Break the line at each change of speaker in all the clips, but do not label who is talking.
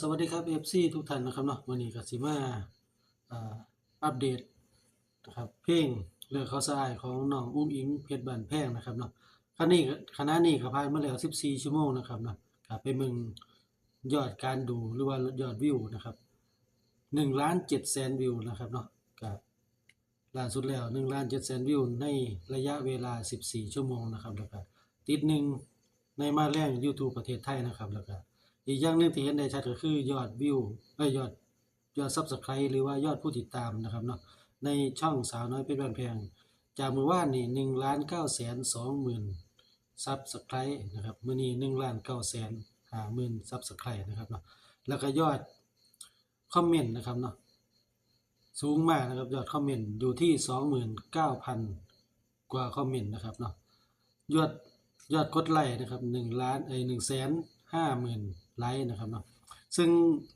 สวัสดีครับ FC ทุกท่านนะครับเนาะวันนี้ก็สิมาอ่าอัปเดตนะครับเพลงเรื่องเขาสายของน้องอุ้งอิงเพชรบ้านแพงนะครับเนาะคณะนี้คณะนี้ก็ผ่านมาแล้ว 14 ชั่วโมงนะครับเนาะก็ไปมึงยอดการดูหรือว่ายอดวิวนะครับ1ล้าน7แสนวิวนะครับเนาะก็ล่าสุดแล้ว1ล้าน7แสนวิวในระยะเวลา 14 ชั่วโมงนะครับแล้วก็ติดหนึ่งในมาแรง YouTube ประเทศไทยนะครับแล้วก็ อีกอย่างหนึ่งที่เห็นได้ชัดก็คือยอดวิวเอ้ยอดยอด Subscribe หรือว่ายอดผู้ติดตามนะครับเนาะในช่องสาวน้อยเพชรบ้านแพง จากมือว่านนี่1ล้าน9แสน2หมื่น Subscribe นะครับมื้อนี้1ล้าน9แสน5หมื่น Subscribe นะครับเนาะแล้วก็ยอดคอมเมนต์นะครับเนาะสูงมากนะครับยอดคอมเมนต์อยู่ที่29,000กว่าคอมเมนต์นะครับเนาะยอดยอดกดไลค์นะครับหนึ่งล้านเอ้ยหนึ่งแสนห้าหมื่น ไลค์นะครับเนาะซึ่ง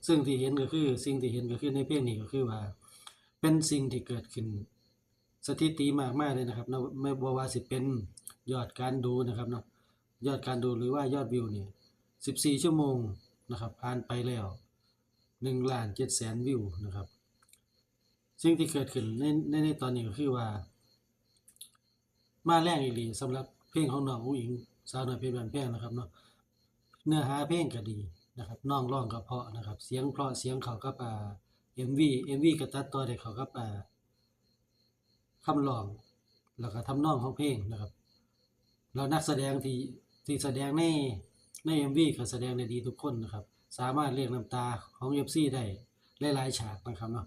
ซึ่งที่เห็นก็คือสิ่งที่เห็นก็คือในเพลงนี้ก็คือว่า เป็นสิ่งที่เกิดขึ้น สถิติมากมากเลยนะครับเนาะไม่บ่ว่าสิเป็นยอดการดูนะครับเนาะยอดการดูหรือว่ายอดวิวเนี่ยสิบสี่ชั่วโมงนะครับผ่านไปแล้วหนึ่งล้านเจ็ดแสนวิวนะครับสิ่งที่เกิดขึ้นในในในตอนนี้ก็คือว่า มาแรงอีหลีสำหรับเพลงของน้องอุ้งอิงสาวน้อยเพชรบานแพงนะครับเนาะ เนื้อหาเพลงก็ดีนะครับน้องร้องก็เพราะนะครับ เสียงเพราะเสียงเขากับอ่า MV MV ก็ตัดต่อได้เขากับอ่าคำร้อง แล้วก็ทำนองของเพลงนะครับแล้วนักแสดงที่ที่แสดงในใน MV ก็แสดงได้ดีทุกคนนะครับ สามารถเรียกน้ำตาของ FC ได้หลายๆฉากนะครับเนาะ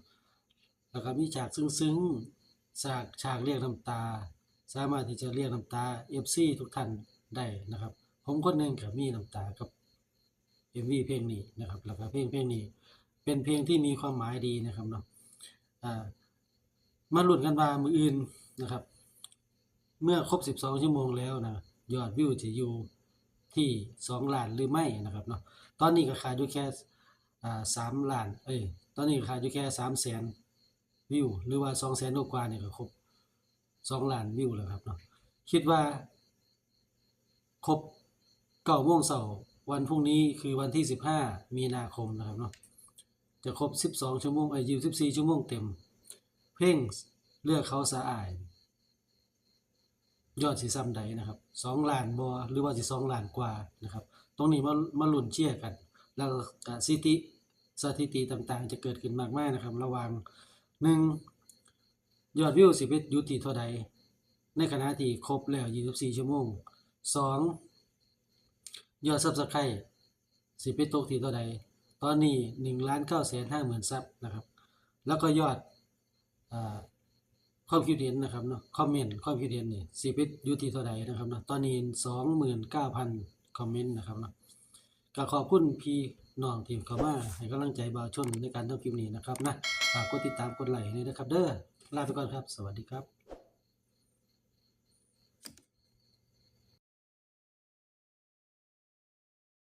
แล้วก็มีฉากซึ้งๆฉากฉากเรียกน้ำตา สามารถที่จะเรียกน้ำตา FC ทุกท่านได้นะครับ ผมคนหนึ่งก็มีน้ำตากับ MV เพลงนี้นะครับแล้วก็เพลงเพลงนี้ เป็นเพลงที่มีความหมายดีนะครับเนาะอ่ามาลุ้นกันว่ามืออื่นนะครับ เมื่อครบ 12 ชั่วโมงแล้วนะยอดวิวจะอยู่ที่ 2 ล้านหรือไม่นะครับเนาะตอนนี้ก็ขาดอยู่แค่อ่า3ล้านเอ้ยตอนนี้ขาดอยู่แค่3แสนวิวหรือว่าสองแสนกว่าเนี่ยก็ครบสองล้านวิวแล้วครับเนาะคิดว่าครบ ก้าโมงเสาร์วันพรุ่งนี้คือวันที่สิบห้ามีนาคมนะครับเนาะจะครบสิบสองชั่วโมงไอ้ยี่สิบสี่ชั่วโมงเต็ม เพลงเลือกเขาสะอาย ยอดสีซ้ำใดนะครับสองล้านบอหรือว่าสิสองล้านกว่านะครับ ตรงนี้มามาลุ้นเชียร์กัน แล้วก็สถิติสถิติต่างๆ จะเกิดขึ้นมากมายนะครับ ระว่างหนึ่งยอดวิวสิเป็นอยู่ที่เท่าใด ในขณะที่ครบแล้ว24ชั่วโมงสอง ยอดซับสไครต์สิเป็นตกที่เท่าใด ตอนนี้1ล้าน9แสน5หมื่นซับนะครับ แล้วก็ยอดอความคิดเห็นนะครับเนาะคอมเมนต์ความคิดเห็นนี่สิเป็นอยู่ที่เท่าใดนะครับเนาะตอนนี้29,000คอมเมนต์นะครับเนาะก็ขอบคุณพี่น้องทีมเข้ามาให้กำลังใจบ่าวชนในการทำคลิปนี้นะครับนะฝากกดติดตามกดไลค์ให้ด้วยนะครับ เด้อลาไปก่อนครับ สวัสดีครับ